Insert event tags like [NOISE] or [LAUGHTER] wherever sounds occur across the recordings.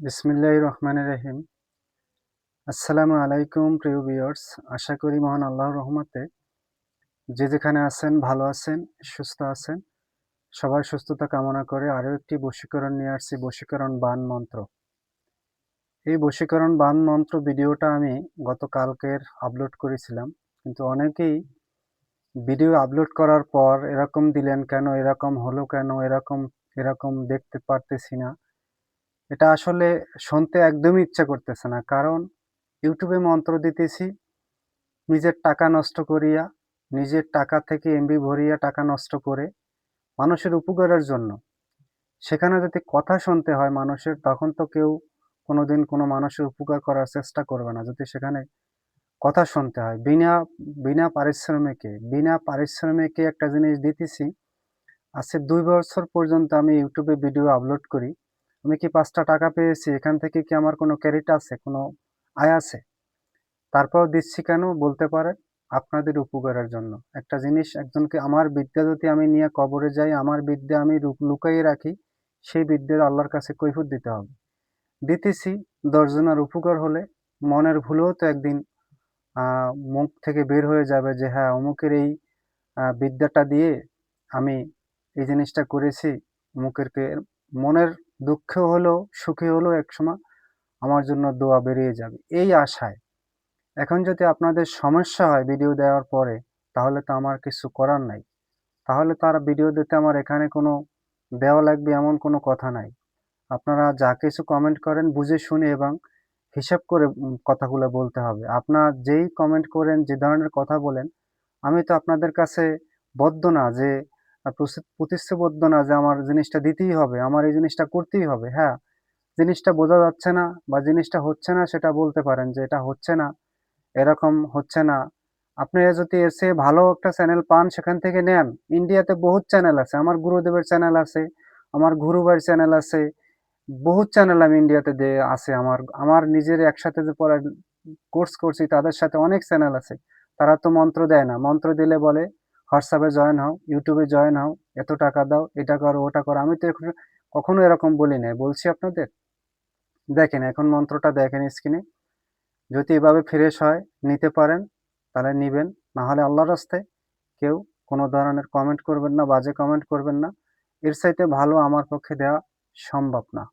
বিসমিল্লাহ রহমান রহিম আসসালামু আলাইকুম, প্রিয় ভিউয়ার্স। আশা করি মহান আল্লাহর রহমতে যে যেখানে আছেন, ভালো আছেন, সুস্থ আছেন। সবার সুস্থতা কামনা করে আরও একটি বশীকরণ নিয়ে আসছি, বশীকরণ বান মন্ত্র। এই বশীকরণ বান মন্ত্র ভিডিওটা আমি গতকালকের আপলোড করেছিলাম। কিন্তু অনেকেই ভিডিও আপলোড করার পর এরকম দিলেন কেন, এরকম হলো কেন, এরকম এরকম দেখতে পারতেছি না। এটা আসলে শুনতে একদমই ইচ্ছা করতেছে না। কারণ ইউটিউবে মন্ত্র দিতেছি, নিজের টাকা নষ্ট করিয়া, নিজের টাকা থেকে এমবি ভরিয়া টাকা নষ্ট করে মানুষের উপকারের জন্য। সেখানে যদি কথা শুনতে হয় মানুষের, তখন তো কেউ কোনোদিন কোনো মানুষের উপকার করার চেষ্টা করবে না। যদি সেখানে কথা শুনতে হয়, বিনা বিনা পারিশ্রমিকে বিনা পারিশ্রমিকে একটা জিনিস দিতেছি, আজকে দুই বছর পর্যন্ত আমি ইউটিউবে ভিডিও আপলোড করি। আমি কি পাঁচটা টাকা পেয়েছি? এখান থেকে কি আমার কোনো ক্রেডিট আছে? কোনো আয় আছে? তারপর দিচ্ছি কেন? বলতে পারে আপনাদের উপকারের জন্য। একটা জিনিস, একজনকে আমার বিদ্যা যদি আমি নিয়ে কবরে যাই, আমার বিদ্যা আমি লুকাইয়ে রাখি, সেই বিদ্যার আল্লাহর কাছে কৈফুত দিতে হবে। দিতেছি, দশজনের উপকার হলে মনের ভুলেও তো একদিন মুখ থেকে বের হয়ে যাবে যে হ্যাঁ অমুকের এই বিদ্যাটা দিয়ে আমি এই জিনিসটা করেছি, অমুকেরকে মনের দুঃখ হলেও সুখে হলেও একসময় আমার জন্য দোয়া বেরিয়ে যাবে। এই আশায়। এখন যদি আপনাদের সমস্যা হয় ভিডিও দেওয়ার পরে, তাহলে তো আমার কিছু করার নাই। তাহলে তো আর ভিডিও দিতে আমার এখানে কোনো দেওয়া লাগবে এমন কোনো কথা নাই। আপনারা যা কিছু কমেন্ট করেন বুঝে শুনে এবং হিসাব করে কথাগুলো বলতে হবে। আপনার যেই কমেন্ট করেন, যে ধরনের কথা বলেন, আমি তো আপনাদের কাছে বদ্ধ না যে প্রতিশ্রুতিবদ্ধ না যে আমার জিনিসটা দিতেই হবে, আমার এই জিনিসটা করতেই হবে হ্যাঁ। জিনিসটা বোঝা যাচ্ছে না বা জিনিসটা হচ্ছে না সেটা বলতে পারেন যে এটা হচ্ছে না, এরকম হচ্ছে না। আপনি যদি এসে ভালো একটা চ্যানেল পান সেখান থেকে নেন। ইন্ডিয়াতে বহুত চ্যানেল আছে, আমার গুরুদেবের চ্যানেল আছে, আমার গুরুবাইয়ের চ্যানেল আছে, বহুত চ্যানেল আমি ইন্ডিয়াতে দিয়ে আছে আমার আমার নিজের একসাথে যে পড়া, কোর্স করছি তাদের সাথে অনেক চ্যানেল আছে। তারা তো মন্ত্র দেয় না, মন্ত্র দিলে বলে হোয়াটসঅ্যাপে জয়েন হও, ইউটিউবে জয়েন হও, এত টাকা দাও, এটা করো, ওটা করো। আমি তো এখন- কখনো এরকম বলি নাই, বলছি আপনাদের। দেখেন, এখন মন্ত্রটা দেখেন স্ক্রিনে। যদি এভাবে ফ্রেশ হয়, নিতে পারেন, তাহলে নিবেন। না হলে আল্লাহর রাস্তায় কেউ কোনো ধরনের কমেন্ট করবেন না, বাজে কমেন্ট করবেন না। এর চাইতে ভালো আমার পক্ষে দেওয়া সম্ভব না।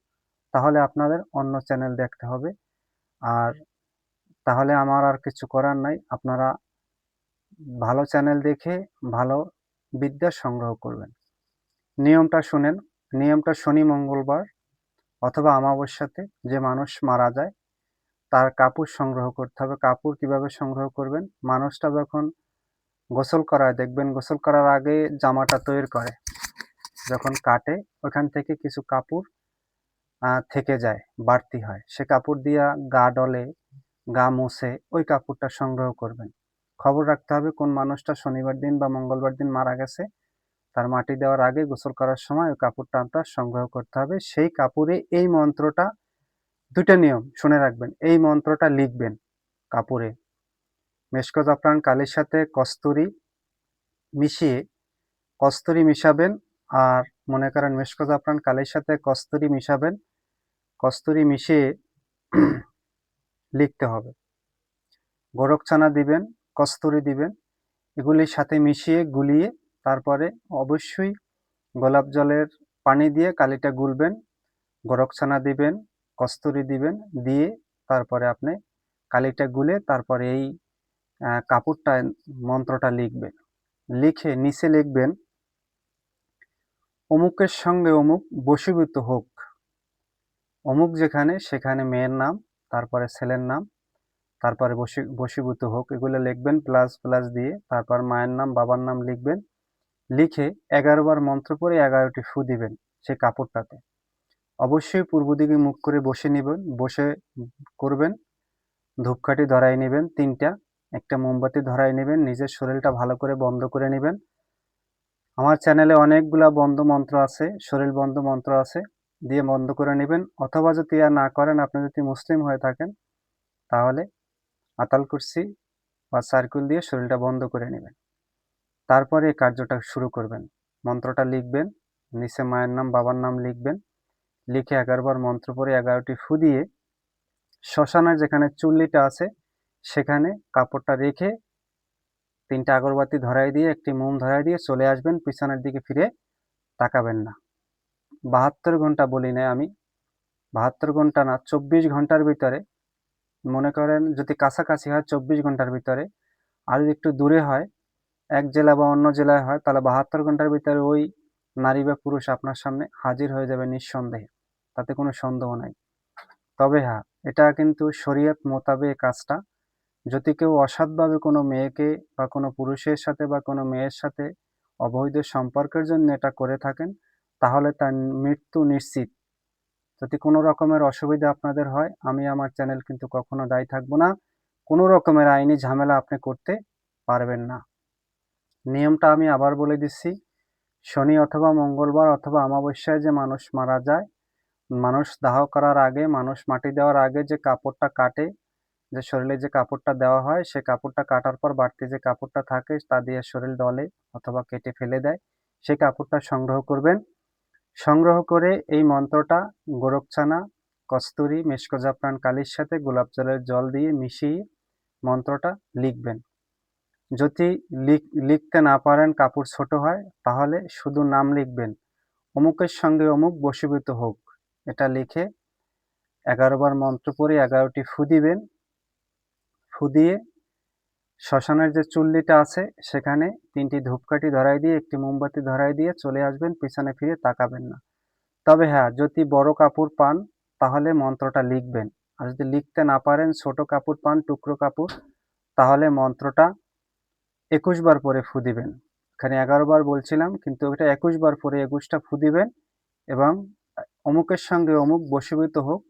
তাহলে আপনাদের অন্য চ্যানেল দেখতে হবে। আর তাহলে আমার আর কিছু করার নাই। আপনারা ভালো চ্যানেল দেখে ভালো বিদ্যা সংগ্রহ করবেন। নিয়মটা শুনেন। নিয়মটা শনি মঙ্গলবার অথবা অমাবস্যাতে যে মানুষ মারা যায়, তার কাপড় সংগ্রহ করতে হবে। কাপড় কীভাবে সংগ্রহ করবেন? মানুষটা যখন গোসল করায়, দেখবেন গোসল করার আগে জামাটা তৈরি করে। যখন কাটে, ওখান থেকে কিছু কাপড় থেকে যায়, বাড়তি হয়। সে কাপড় দিয়া গা ডলে, গা মুছে, ওই কাপড়টা সংগ্রহ করবেন। খবর রাখতে হবে কোন মানুষটা শনিবার দিন বা মঙ্গলবার দিন মারা গেছে। তার মাটি দেওয়ার আগে গোসল করার সময় ওই কাপড়টা আপনার সংগ্রহ করতে হবে। সেই কাপড়ে এই মন্ত্রটা, দুইটা নিয়ম শুনে রাখবেন। এই মন্ত্রটা লিখবেন কাপড়ে। মেশকো জাফরান কালির সাথে কস্তুরি মিশিয়ে, কস্তুরি মিশাবেন আর মনে করেন মেশকো জাফরান কালির সাথে কস্তুরি মিশাবেন, কস্তুরি মিশিয়ে [CLEARS THROAT] লিখতে হবে। গোরকছানা দিবেন কস্তুরি দিবেন। এগুলির সাথে মিশিয়ে, গুলিয়ে তারপরে অবশ্যই গোলাপ জলের পানি দিয়ে কালিটা গুলবেন গোরকছানা দিবেন, কস্তুরি দিবেন, দিয়ে তারপরে আপনি কালিটা গুলে তারপরে এই কাপড়টা, মন্ত্রটা লিখবেন। লিখে নিচে লিখবেন, অমুকের সঙ্গে অমুক বশীভূত হোক। অমুক যেখানে, সেখানে মেয়ের নাম, তারপরে ছেলের নাম তারপরে বশী বশীভূত হোক, এগুলো লিখবেন প্লাস প্লাস দিয়ে তারপর মায়ের নাম, বাবার নাম লিখবেন। লিখে এগারো বার মন্ত্র পড়ে এগারোটি ফু দিবেন সেই কাপড়টাতে। অবশ্যই পূর্ব দিকে মুখ করে বসে নেবেন, বসে করবেন, ধূপকাঠি ধরাই নেবেন, তিনটা, একটা মোমবাতি ধরাই নেবেন, নিজের শরীরটা ভালো করে বন্ধ করে নেবেন। আমার চ্যানেলে অনেকগুলা বন্ধ মন্ত্র আছে, শরীর বন্ধ মন্ত্র আছে, দিয়ে বন্ধ করে নেবেন। অথবা যদি আর না করেন, আপনি যদি মুসলিম হয়ে থাকেন, তাহলে আতাল কুরসি বা সার্কুল দিয়ে শরীরটা বন্ধ করে নেবেন। তারপরে এই কার্যটা শুরু করবেন। মন্ত্রটা লিখবেন, নিচে মায়ের নাম, বাবার নাম লিখবেন। লিখে এগারোবার মন্ত্র পরে এগারোটি ফু দিয়ে শ্মশানের যেখানে চুল্লিটা আছে, সেখানে কাপড়টা রেখে তিনটা আগরবাতি ধরাই দিয়ে, একটি মোম ধরাই দিয়ে চলে আসবেন, পিছনের দিকে ফিরে তাকাবেন না। বাহাত্তর ঘণ্টা বলি না আমি। বাহাত্তর ঘণ্টা না, চব্বিশ ঘণ্টার ভিতরে মনে করেন যদি কাছাকাছি হয় চব্বিশ ঘণ্টার ভিতরে, আর যদি একটু দূরে হয়, এক জেলা বা অন্য জেলায় হয়, তাহলে বাহাত্তর ঘণ্টার ভিতরে ওই নারী বা পুরুষ আপনার সামনে হাজির হয়ে যাবে নিঃসন্দেহে। তাতে কোনো সন্দেহ নাই। তবে হ্যাঁ এটা কিন্তু শরীয়ত মোতাবেক কাজটা। যদি কেউ অসৎভাবে কোনো মেয়েকে বা কোনো পুরুষের সাথে বা কোনো মেয়ের সাথে অবৈধ সম্পর্কের জন্য এটা করে থাকেন, তাহলে তার মৃত্যু নিশ্চিত। যদি কোনো রকমের অসুবিধা আপনাদের হয়, আমি আমার চ্যানেল কিন্তু কখনো দায়ী থাকব না। কোনো রকমের আইনি ঝামেলা আপনি করতে পারবেন না। নিয়মটা আমি আবার বলে দিচ্ছি, শনি অথবা মঙ্গলবার অথবা অমাবস্যায় যে মানুষ মারা যায়, মানুষ দাহ করার আগে, মানুষ মাটি দেওয়ার আগে যে কাপড়টা কাটে, যে শরীরে যে কাপড়টা দেওয়া হয়, সে কাপড়টা কাটার পর বাড়তি যে কাপড়টা থাকে, তা দিয়ে শরীর ডলে অথবা কেটে ফেলে দেয়, সেই কাপড়টা সংগ্রহ করবেন। সংগ্রহ করে এই মন্ত্রটা গোরখছানা, কস্তুরি মেশকো কালির সাথে গোলাপ জলের জল দিয়ে মিশিয়ে মন্ত্রটা লিখবেন। যদি লিখতে না পারেন, কাপড় ছোট হয়, তাহলে শুধু নাম লিখবেন। অমুকের সঙ্গে অমুক বশীভূত হোক। এটা লিখে এগারোবার মন্ত্র পড়ে এগারোটি ফু দিবেন। ফু দিয়ে শ্মশানের যে চুল্লিটা আছে, সেখানে তিনটি ধূপকাঠি ধরাই দিয়ে, একটি মোমবাতি ধরাই দিয়ে চলে আসবেন, পিছনে ফিরে তাকাবেন না। তবে হ্যাঁ যদি বড় কাপড় পান, তাহলে মন্ত্রটা লিখবেন। আর যদি লিখতে না পারেন, ছোট কাপড় পান, টুকরো কাপড়, তাহলে মন্ত্রটা একুশ বার পরে ফু দিবেন। এখানে এগারো বার বলছিলাম, কিন্তু এটা একুশ বার পরে একুশটা ফু দিবেন এবং অমুকের সঙ্গে অমুক বশীভূত হোক,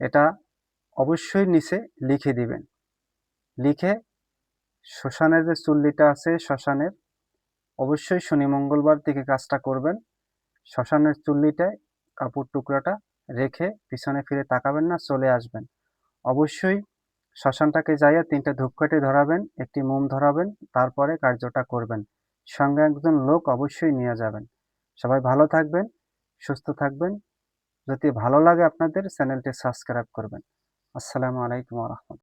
এটা অবশ্যই নিচে লিখে দিবেন। লিখে শ্মশানের যে চুল্লিটা আছে শ্মশানের, অবশ্যই শনি মঙ্গলবার থেকে কাজটা করবেন। শ্মশানের চুল্লিটায় কাপড় টুকরাটা রেখে পিছনে ফিরে তাকাবেন না, চলে আসবেন। অবশ্যই শ্মশানটাকে যাইয়া তিনটা ধূপকাঠি ধরাবেন, একটি মোম ধরাবেন, তারপরে কার্যটা করবেন। সঙ্গে একজন লোক অবশ্যই নিয়ে যাবেন। সবাই ভালো থাকবেন, সুস্থ থাকবেন। যদি ভালো লাগে আপনাদের, চ্যানেলটি সাবস্ক্রাইব করবেন। আসসালামু আলাইকুম রহমতুল্লাহ।